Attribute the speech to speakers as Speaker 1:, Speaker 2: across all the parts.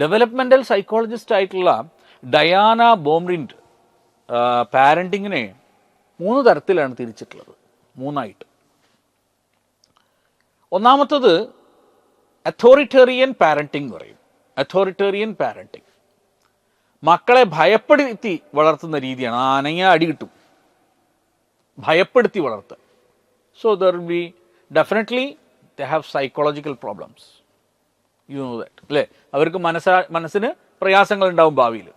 Speaker 1: Developmental psychologist ആയിട്ടുള്ള Diana Baumrind പാരന്റിങ്ങിനെ മൂന്ന് തരത്തിലാണ് തിരിച്ചിട്ടുള്ളത്. മൂന്നായിട്ട്. ഒന്നാമത്തത് അതോറിറ്റേറിയൻ പാരന്റിംഗ് പറയും. അതോറിറ്റേറിയൻ പാരന്റിംഗ് മക്കളെ ഭയപ്പെടുത്തി വളർത്തുന്ന രീതിയാണ്. ആനയെ അടി കിട്ടും. ഭയപ്പെടുത്തി വളർത്തുക. So there be definitely they have psychological problems you know that അല്ലേ? അവർക്ക് മനസ്സാ മനസ്സിന് പ്രയാസങ്ങൾ ഉണ്ടാവും ഭാവിയിൽ.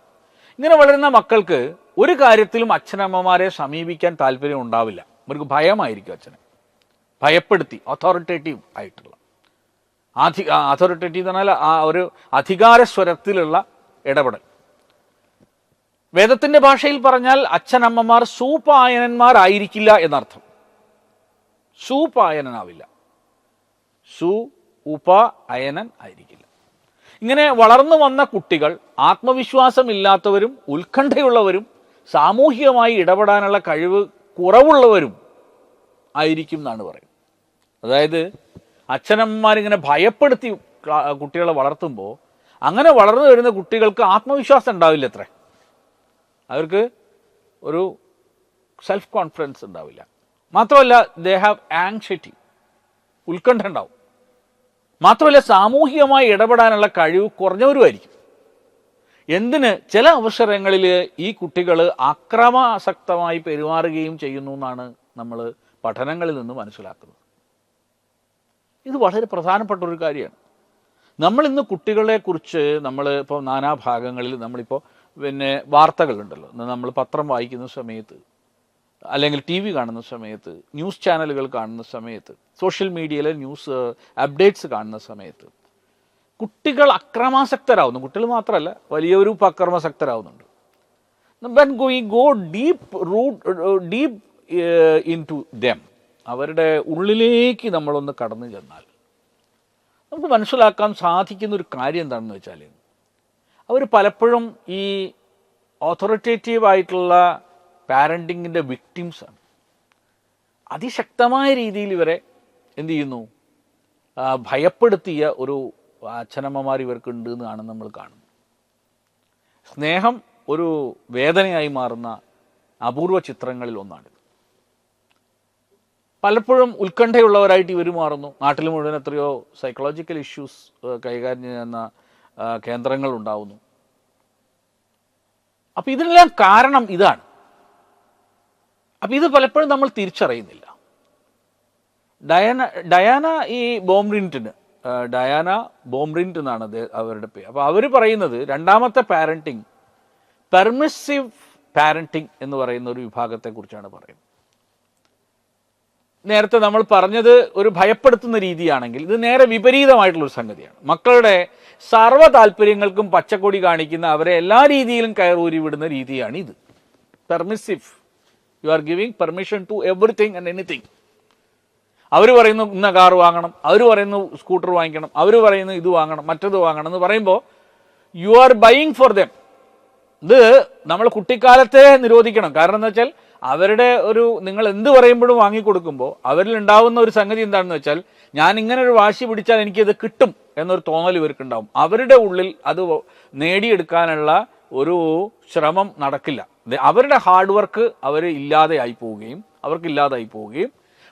Speaker 1: ഇങ്ങനെ വളരുന്ന മക്കൾക്ക് ഒരു കാര്യത്തിലും അച്ഛനമ്മമാരെ സമീപിക്കാൻ താല്പര്യം ഉണ്ടാവില്ല. അവർക്ക് ഭയമായിരിക്കും അച്ഛനെ. ഭയപ്പെടുത്തി അതോറിറ്റേറ്റീവ് ആയിട്ടുള്ള. അധി അതോറിറ്റേറ്റീവ് എന്ന് പറഞ്ഞാൽ ആ ഒരു അധികാര സ്വരത്തിലുള്ള ഇടപെടൽ. വേദത്തിന്റെ ഭാഷയിൽ പറഞ്ഞാൽ അച്ഛനമ്മമാർ സൂപായനന്മാരായിരിക്കില്ല എന്നർത്ഥം. സൂപായനനാവില്ല. സു ഉപ അയനൻ ആയിരിക്കില്ല. ഇങ്ങനെ വളർന്നു വന്ന കുട്ടികൾ ആത്മവിശ്വാസമില്ലാത്തവരും ഉത്കണ്ഠയുള്ളവരും സാമൂഹികമായി ഇടപെടാനുള്ള കഴിവ് കുറവുള്ളവരും ആയിരിക്കും എന്നാണ് പറയുന്നത്. അതായത് അച്ഛനമ്മമാരിങ്ങനെ ഭയപ്പെടുത്തി കുട്ടികളെ വളർത്തുമ്പോൾ അങ്ങനെ വളർന്നു വരുന്ന കുട്ടികൾക്ക് ആത്മവിശ്വാസം ഉണ്ടാവില്ല അത്ര. അവർക്ക് ഒരു സെൽഫ് കോൺഫിഡൻസ് ഉണ്ടാവില്ല. മാത്രമല്ല ദേ ഹാവ് ആങ്ഷൈറ്റി ഉത്കണ്ഠ ഉണ്ടാവും. മാത്രമല്ല സാമൂഹികമായി ഇടപെടാനുള്ള കഴിവ് കുറഞ്ഞവരുമായിരിക്കും. എന്തിന്? ചില അവസരങ്ങളിൽ ഈ കുട്ടികൾ അക്രമാസക്തമായി പെരുമാറുകയും ചെയ്യുന്നു എന്നാണ് നമ്മൾ പഠനങ്ങളിൽ നിന്ന് മനസ്സിലാക്കുന്നത്. ഇത് വളരെ പ്രധാനപ്പെട്ട ഒരു കാര്യമാണ്. നമ്മൾ ഇന്ന് കുട്ടികളെ കുറിച്ച് നമ്മൾ ഇപ്പോൾ നാനാഭാഗങ്ങളിൽ നമ്മളിപ്പോൾ പിന്നെ വാർത്തകളുണ്ടല്ലോ. നമ്മൾ പത്രം വായിക്കുന്ന സമയത്ത് അല്ലെങ്കിൽ ടി വി കാണുന്ന സമയത്ത് ന്യൂസ് ചാനലുകൾ കാണുന്ന സമയത്ത് സോഷ്യൽ മീഡിയയിലെ ന്യൂസ് അപ്ഡേറ്റ്സ് കാണുന്ന സമയത്ത് കുട്ടികൾ അക്രമാസക്തരാകുന്നു കുട്ടികൾ മാത്രമല്ല ഇപ്പോൾ അക്രമാസക്തരാകുന്നുണ്ട് when go go deep root deep into them അവരുടെ ഉള്ളിലേക്ക് നമ്മളൊന്ന് കടന്നു ചെന്നാൽ നമുക്ക് മനസ്സിലാക്കാൻ സാധിക്കുന്ന ഒരു കാര്യം എന്താണെന്ന് വെച്ചാൽ അവർ പലപ്പോഴും ഈ ഓതോറിറ്റേറ്റീവ് ആയിട്ടുള്ള പാരന്റിങ്ങിന്റെ വിക്ടിംസാണ് അതിശക്തമായ രീതിയിൽ ഇവരെ എന്തു ചെയ്യുന്നു? ഭയപ്പെടുത്തിയ ഒരു അച്ഛനമ്മമാർ ഇവർക്കുണ്ട് എന്നാണ് നമ്മൾ കാണുന്നത്. സ്നേഹം ഒരു വേദനയായി മാറുന്ന അപൂർവ ചിത്രങ്ങളിൽ ഒന്നാണിത്. പലപ്പോഴും ഉത്കണ്ഠയുള്ളവരായിട്ട് ഇവർ മാറുന്നു. നാട്ടിൽ മുഴുവൻ എത്രയോ സൈക്കോളജിക്കൽ ഇഷ്യൂസ് കൈകാര്യം ചെയ്യുന്ന കേന്ദ്രങ്ങൾ ഉണ്ടാവുന്നു. അപ്പം ഇതിനെല്ലാം കാരണം ഇതാണ്. അപ്പം ഇത് പലപ്പോഴും നമ്മൾ തിരിച്ചറിയുന്നില്ല. ഡയാന ഡയാന ഈ ബോംറിന്റിന് ഡയാന ബോംറിന്റ് എന്നാണ് അവരുടെ പേര്. അപ്പോൾ അവർ പറയുന്നത് രണ്ടാമത്തെ പാരന്റിങ് പെർമിസീവ് പാരന്റിങ് എന്ന് പറയുന്ന ഒരു വിഭാഗത്തെക്കുറിച്ചാണ് പറയുന്നത്. നേരത്തെ നമ്മൾ പറഞ്ഞത് ഒരു ഭയപ്പെടുത്തുന്ന രീതിയാണെങ്കിൽ ഇത് നേരെ വിപരീതമായിട്ടുള്ളൊരു സംഗതിയാണ്. മക്കളുടെ സർവ താല്പര്യങ്ങൾക്കും പച്ചക്കൊടി കാണിക്കുന്ന അവരെ എല്ലാ രീതിയിലും കയറൂരി വിടുന്ന രീതിയാണ് ഇത് permissive you are giving permission to everything and anything അവർ പറയുന്നു ഇന്ന കാർ വാങ്ങണം. അവർ പറയുന്നു സ്കൂട്ടർ വാങ്ങിക്കണം. അവർ പറയുന്നു ഇത് വാങ്ങണം മറ്റത് വാങ്ങണം എന്ന് പറയുമ്പോൾ you are buying for them ഇത് നമ്മൾ കുട്ടിക്കാലത്തെ നിരോധിക്കണം. കാരണം എന്താ വെച്ചാൽ അവരുടെ ഒരു നിങ്ങൾ എന്ത് പറയുമ്പോഴും വാങ്ങിക്കൊടുക്കുമ്പോൾ അവരിൽ ഉണ്ടാവുന്ന ഒരു സംഗതി എന്താണെന്ന് വെച്ചാൽ ഞാൻ ഇങ്ങനെ ഒരു വാശി പിടിച്ചാൽ എനിക്കത് കിട്ടും എന്നൊരു തോന്നൽ ഇവർക്കുണ്ടാവും അവരുടെ ഉള്ളിൽ അത് നേടിയെടുക്കാനുള്ള ഒരു ശ്രമം നടക്കില്ല. അവരുടെ ഹാർഡ് വർക്ക് അവർ ഇല്ലാതെയായി പോവുകയും അവർക്ക് ഇല്ലാതായി പോവുകയും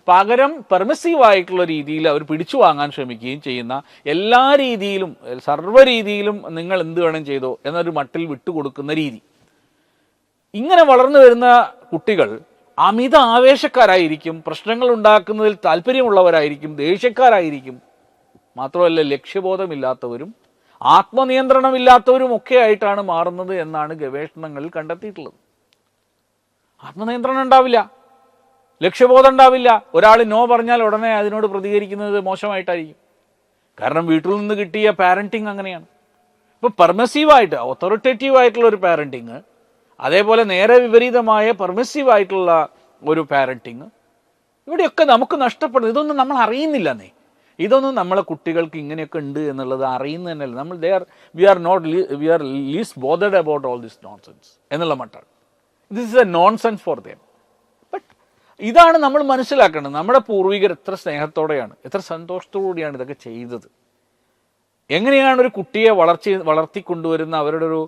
Speaker 1: പകരം പെർമിസീവ് ആയിട്ടുള്ള രീതിയിൽ അവർ പിടിച്ചു വാങ്ങാൻ ശ്രമിക്കുകയും ചെയ്യുന്ന എല്ലാ രീതിയിലും സർവ രീതിയിലും നിങ്ങൾ എന്ത് വേണം ചെയ്തോ എന്നൊരു മട്ടിൽ വിട്ടുകൊടുക്കുന്ന രീതി. ഇങ്ങനെ വളർന്നു വരുന്ന കുട്ടികൾ അമിത ആവേശക്കാരായിരിക്കും പ്രശ്നങ്ങൾ ഉണ്ടാക്കുന്നതിൽ താല്പര്യമുള്ളവരായിരിക്കും ദേഷ്യക്കാരായിരിക്കും. മാത്രമല്ല ലക്ഷ്യബോധമില്ലാത്തവരും ആത്മനിയന്ത്രണമില്ലാത്തവരും ഒക്കെ ആയിട്ടാണ് മാറുന്നത് എന്നാണ് ഗവേഷണങ്ങളിൽ കണ്ടെത്തിയിട്ടുള്ളത്. ആത്മനിയന്ത്രണം ഉണ്ടാവില്ല. ലക്ഷ്യബോധം ഉണ്ടാവില്ല. ഒരാൾ നോ പറഞ്ഞാൽ ഉടനെ അതിനോട് പ്രതികരിക്കുന്നത് മോശമായിട്ടായിരിക്കും. കാരണം വീട്ടിൽ നിന്ന് കിട്ടിയ പാരന്റിങ് അങ്ങനെയാണ്. ഇപ്പോൾ പെർമസീവായിട്ട് ഒത്തോറിറ്റേറ്റീവ് ആയിട്ടുള്ള ഒരു പാരന്റിങ് അതേപോലെ നേരെ വിപരീതമായ പെർമസീവ് ആയിട്ടുള്ള ഒരു പാരന്റിങ് ഇവിടെയൊക്കെ നമുക്ക് നഷ്ടപ്പെടുന്നു. ഇതൊന്നും നമ്മൾ അറിയുന്നില്ല നീ. ഇതൊന്നും നമ്മളെ കുട്ടികൾക്ക് ഇങ്ങനെയൊക്കെ ഉണ്ട് എന്നുള്ളത് അറിയുന്നതന്നെയല്ല. നമ്മൾ they are we are not we are least bothered about all this nonsense എന്നുള്ള മട്ടാണ്. This is a nonsense for them but ഇതാണ് നമ്മൾ മനസ്സിലാക്കേണ്ടത്. നമ്മുടെ പൂർവികർ എത്ര സ്നേഹത്തോടെയാണ് എത്ര സന്തോഷത്തോടുകൂടിയാണ് ഇതൊക്കെ ചെയ്തത്. എങ്ങനെയാണ് ഒരു കുട്ടിയെ വളർച്ച വളർത്തിക്കൊണ്ടുവരുന്ന അവരുടെ ഒരു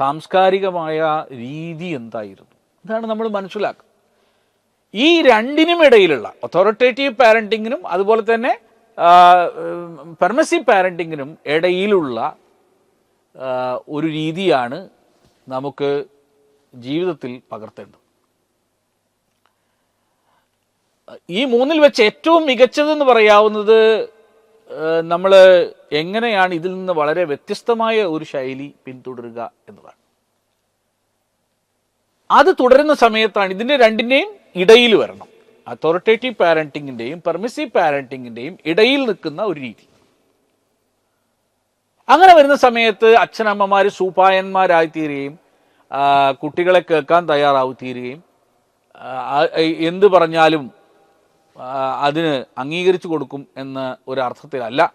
Speaker 1: സാംസ്കാരികമായ രീതി എന്തായിരുന്നു? ഇതാണ് നമ്മൾ മനസ്സിലാക്കുക. ഈ രണ്ടിനും ഇടയിലുള്ള ഒത്തോറിറ്റേറ്റീവ് പാരന്റിങ്ങിനും അതുപോലെ തന്നെ പെർമസീവ് പാരന്റിങ്ങിനും ഇടയിലുള്ള ഒരു രീതിയാണ് നമുക്ക് ജീവിതത്തിൽ പകർത്തേണ്ടത്. ഈ മൂന്നിൽ വെച്ച് ഏറ്റവും മികച്ചതെന്ന് പറയാവുന്നത് നമ്മൾ എങ്ങനെയാണ് ഇതിൽ നിന്ന് വളരെ വ്യത്യസ്തമായ ഒരു ശൈലി പിന്തുടരുക എന്നതാണ്. അത് തുടരുന്ന സമയത്താണ് ഇതിന്റെ രണ്ടിന്റെയും ഇടയിൽ വരണം. അതോറിറ്റേറ്റീവ് പാരന്റിങ്ങിന്റെയും പെർമിസീവ് പാരന്റിങ്ങിന്റെയും ഇടയിൽ നിൽക്കുന്ന ഒരു രീതി. അങ്ങനെ വരുന്ന സമയത്ത് അച്ഛനമ്മമാർ സൂപ്പായന്മാരായി തീരുകയും ആ, കുട്ടികളെ കേൾക്കാൻ തയ്യാറാവും തീരുകയും എന്ത് പറഞ്ഞാലും അതിന് അംഗീകരിച്ചു കൊടുക്കും എന്ന ഒരു അർത്ഥത്തിലല്ല.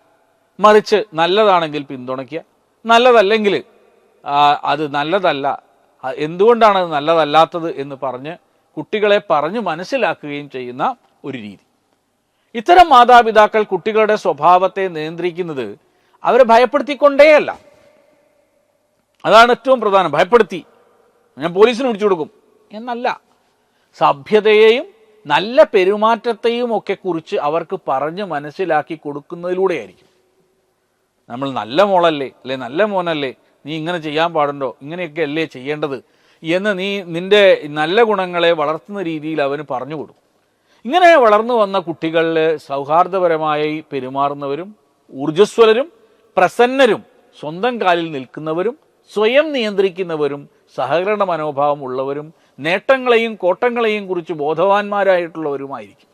Speaker 1: മറിച്ച് നല്ലതാണെങ്കിൽ പിന്തുണയ്ക്കുക. നല്ലതല്ലെങ്കിൽ അത് നല്ലതല്ല. എന്തുകൊണ്ടാണ് അത് നല്ലതല്ലാത്തത് എന്ന് പറഞ്ഞ് കുട്ടികളെ പറഞ്ഞ് മനസ്സിലാക്കുകയും ചെയ്യുന്ന ഒരു രീതി. ഇത്തരം മാതാപിതാക്കൾ കുട്ടികളുടെ സ്വഭാവത്തെ നിയന്ത്രിക്കുന്നത് അവരെ ഭയപ്പെടുത്തിക്കൊണ്ടേയല്ല. അതാണ് ഏറ്റവും പ്രധാനം. ഭയപ്പെടുത്തി. ഞാൻ പോലീസിന് വിളിച്ചു കൊടുക്കും. എന്നല്ല. സഭ്യതയെയും നല്ല പെരുമാറ്റത്തെയും ഒക്കെ കുറിച്ച് അവർക്ക് പറഞ്ഞ് മനസ്സിലാക്കി കൊടുക്കുന്നതിലൂടെയായിരിക്കും. നമ്മൾ നല്ല മോളല്ലേ? അല്ലെ? നല്ല മോനല്ലേ? നീ ഇങ്ങനെ ചെയ്യാൻ പാടുണ്ടോ? ഇങ്ങനെയൊക്കെ അല്ലേ ചെയ്യേണ്ടത്? എന്ന് നീ നിന്റെ നല്ല ഗുണങ്ങളെ വളർത്തുന്ന രീതിയിൽ അവന് പറഞ്ഞു കൊടുക്കും. ഇങ്ങനെ വളർന്നു വന്ന കുട്ടികളിൽ സൗഹാർദ്ദപരമായി പെരുമാറുന്നവരും ഊർജസ്വലരും പ്രസന്നരും സ്വന്തം കാലിൽ നിൽക്കുന്നവരും സ്വയം നിയന്ത്രിക്കുന്നവരും സഹകരണ മനോഭാവം ഉള്ളവരും നേട്ടങ്ങളെയും കോട്ടങ്ങളെയും കുറിച്ച് ബോധവാന്മാരായിട്ടുള്ളവരുമായിരിക്കും.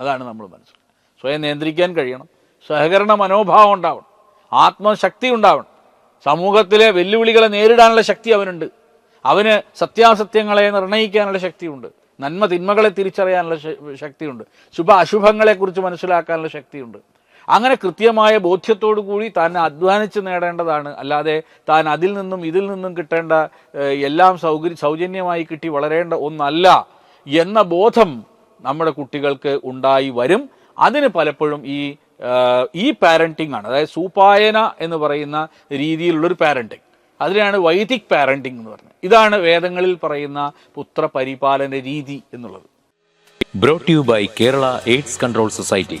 Speaker 1: അതാണ് നമ്മൾ മനസ്സിലാക്കുന്നത് സ്വയം നിയന്ത്രിക്കാൻ കഴിയണം. സഹകരണ മനോഭാവം ഉണ്ടാവണം. ആത്മശക്തി ഉണ്ടാവണം. സമൂഹത്തിലെ വെല്ലുവിളികളെ നേരിടാനുള്ള ശക്തി അവനുണ്ട്. അവന് സത്യാസത്യങ്ങളെ നിർണയിക്കാനുള്ള ശക്തിയുണ്ട്. നന്മ തിന്മകളെ തിരിച്ചറിയാനുള്ള ശക്തിയുണ്ട്. ശുഭ അശുഭങ്ങളെക്കുറിച്ച് മനസ്സിലാക്കാനുള്ള ശക്തിയുണ്ട്. അങ്ങനെ കൃത്യമായ ബോധ്യത്തോടു കൂടി താൻ അധ്വാനിച്ച് നേടേണ്ടതാണ്. അല്ലാതെ താൻ അതിൽ നിന്നും ഇതിൽ നിന്നും കിട്ടേണ്ട എല്ലാം സൗകര്യ സൗജന്യമായി കിട്ടി വളരേണ്ട ഒന്നല്ല എന്ന ബോധം നമ്മുടെ കുട്ടികൾക്ക് ഉണ്ടായി വരും. അതിന് പലപ്പോഴും ഈ ഈ പാരന്റിംഗ് ആണ്. അതായത് സൂപായന എന്ന് പറയുന്ന രീതിയിലുള്ളൊരു പാരന്റിങ് അതിനാണ് വൈദിക് പാരന്റിംഗ് എന്ന് പറഞ്ഞത്. ഇതാണ് വേദങ്ങളിൽ പറയുന്ന പുത്രപരിപാലന രീതി എന്നുള്ളത്.
Speaker 2: Brought you by Kerala AIDS control society